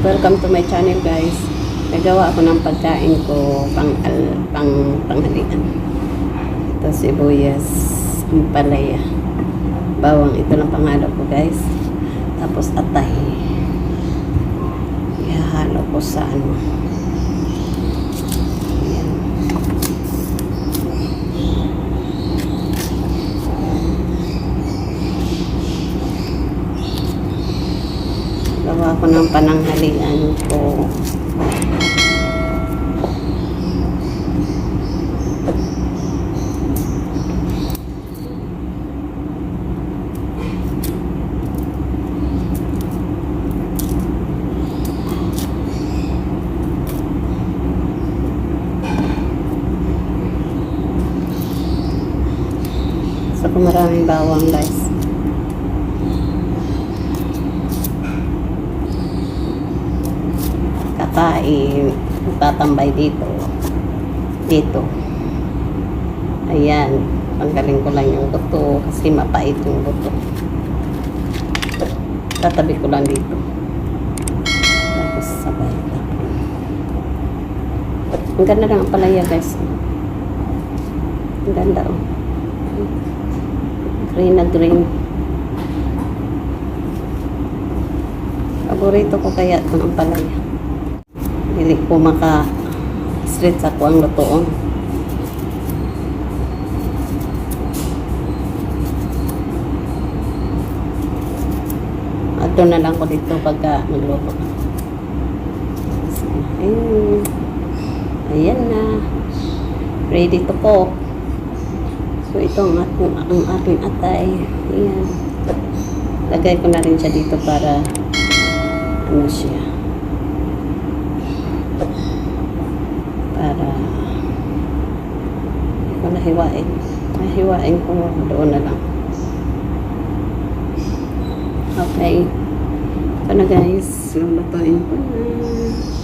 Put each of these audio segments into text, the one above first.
Welcome to my channel guys. Nagawa ako ng pagkain ko pang al, pang panghalian. Ito sibuyas, ampalaya. Bawang ito lang panghalo ko guys. Tapos atay. Ihahalo ko sa ano. Ayan. Gawa ko ng pananghalian ko. So, kung maraming bawang guys. Kakain, tatambay dito. Dito. Ayan. Tanggalin ko lang yung buto kasi mapait yung buto. Tatabi ko lang dito. Tapos sabay. Ang ganda ng palaya guys. Ang ganda oh. Green na green. Paborito ko kaya itong ampalaya. Dili ko maka straight sa kuang lutoon. Ato na lang ko dito pagka magluto. Ayun. Ayan na. Ready to cook. So ito ang, ating, ang ating atay. Ayan. Lagay ko na rin siya dito para ano siya. para hindi ko nahiwain. Nahiwain ko doon na lang. Okay. Ito na guys. Lulutuin ko na.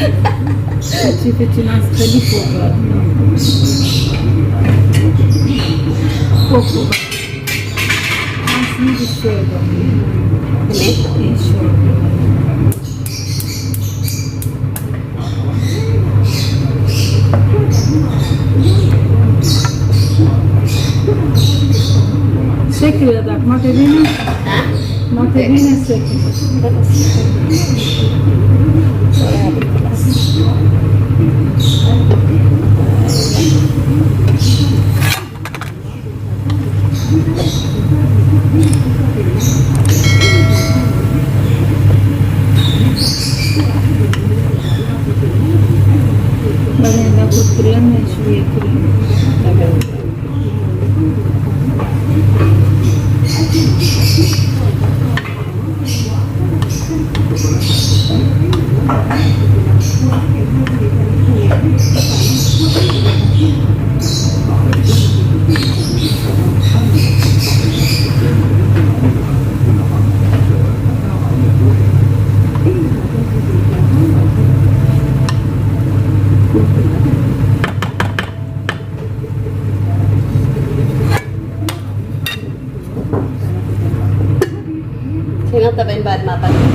Latifeti nastalif oldu. Kokulu. Aslında bir şey oldu. Ne? Bir şey oldu. Teşekkür ederim. Madenin. Ha? Mantenerse Mas ainda por grana de veículo. Tá vendo? નવેમ્બરમાં પણ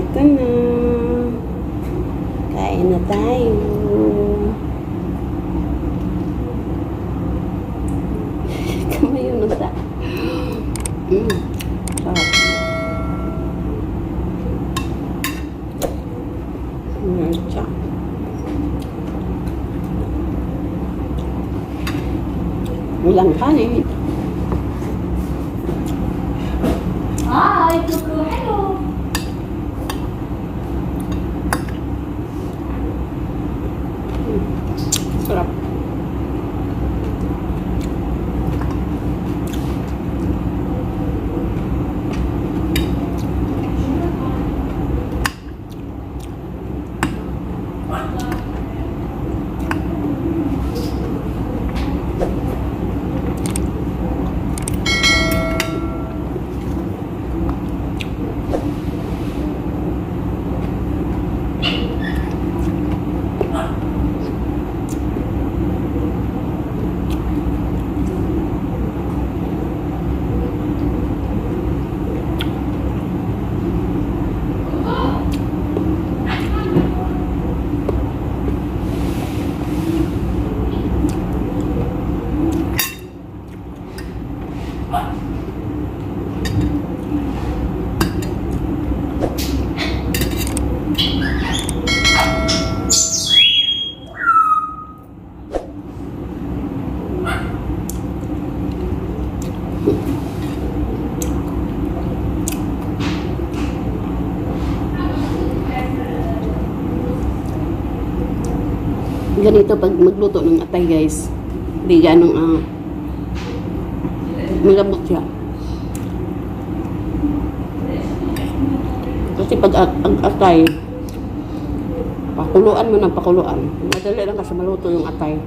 Ito na. Kain na tayo. Kamay yun na ta. Mm. Sarap. Mm, siya. Walang kanin. Hi, Cuckoo. Hello. Sarap. Ganito pag magluto ng atay guys di ganong ah malambot siya. Kasi pag at, ang atay pakuluan mo ng pakuluan. Madali lang kasi maluto yung atay.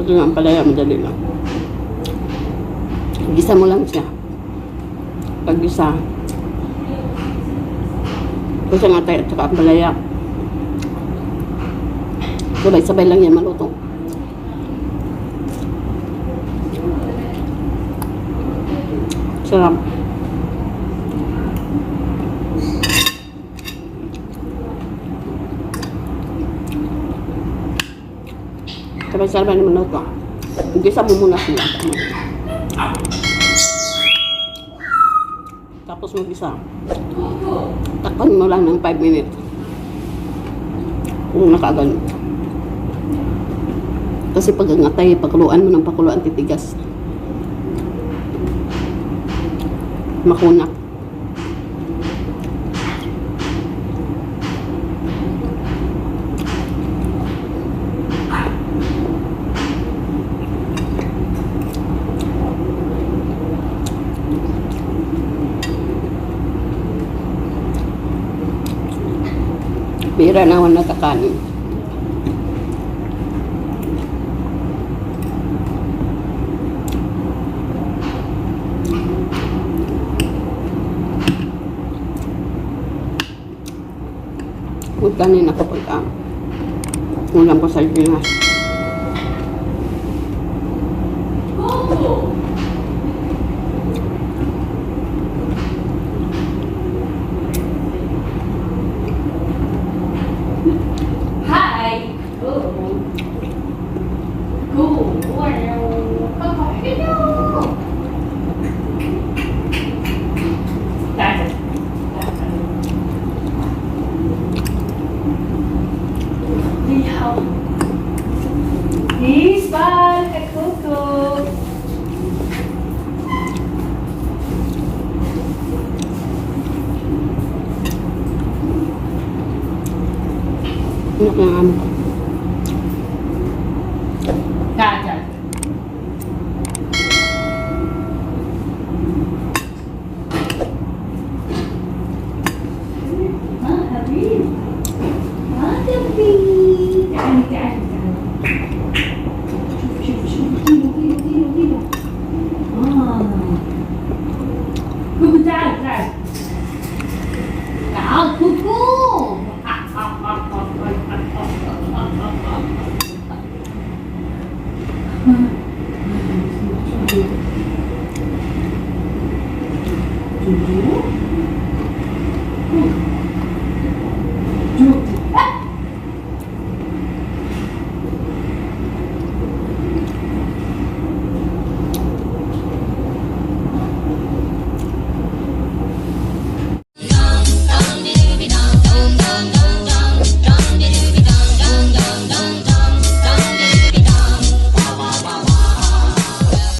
Pag yung ampalaya madali lang. Gisa mo lang siya. Pag gisa. Kasi ang atay at saka ampalaya Sabay-sabay lang yan maluto. Sarap. Sabay-sabay na maluto. Igisa mo muna siya. Tapos mag-isa. Takpan mo lang ng 5 minutes. Kung nakaganon. Kasi pag angatay, pakuluan mo ng pakuluan, titigas. Makunak. Bira na ako nagkakanin. Huwag kanin ako. Pagka ulam ko sa He's back, a cuckoo. Mom. Uh-uh. Tudo. Um.